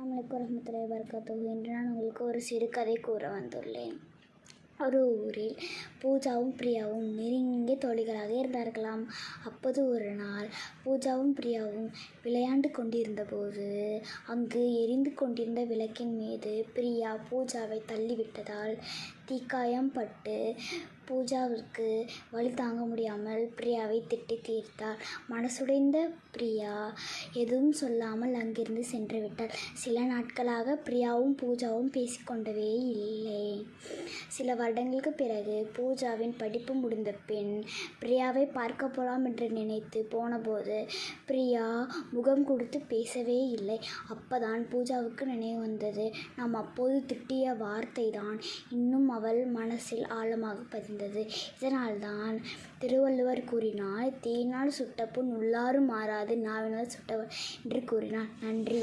அலாமலைக்கு வரமத்துல்லாஹி வபரகாத்துஹு. என்று நான் உங்களுக்கு ஒரு சிறுகதை கூற வந்துள்ளேன். ஒரு ஊரில் பூஜாவும் பிரியாவும் நெருங்கிய தோழிகளாக இருந்தார்களாம். அப்போது ஒரு நாள் பூஜாவும் பிரியாவும் விளையாண்டு கொண்டிருந்தபோது அங்கு எரிந்து கொண்டிருந்த விளக்கின் மீது பிரியா பூஜாவை தள்ளிவிட்டதால் தீக்காயம் பட்டு பூஜாவிற்கு வலி தாங்க முடியாமல் பிரியாவை திட்டி தீர்த்தார் மனசுடைந்த பிரியா எதுவும் சொல்லாமல் அங்கிருந்து சென்று விட்டார் சில நாட்களாக பிரியாவும் பூஜாவும் பேசிக்கொண்டவே இல்லை. சில வருடங்களுக்கு பிறகு பூ பூஜாவின் படிப்பு முடிந்த பின் பிரியாவை பார்க்க போகலாம் என்று நினைத்து போனபோது பிரியா முகம் கொடுத்து பேசவே இல்லை. அப்பதான் பூஜாவுக்கு நினைவு வந்தது. நாம் அப்போது திட்டிய வார்த்தை தான் இன்னும் அவள் மனசில் ஆழமாக பதிந்தது. இதனால்தான் திருவள்ளுவர் கூறினார் தேனால் சுட்ட உள்ளாறு மாறாது நாவினால் சுட்டவர் என்று கூறினார். நன்றி.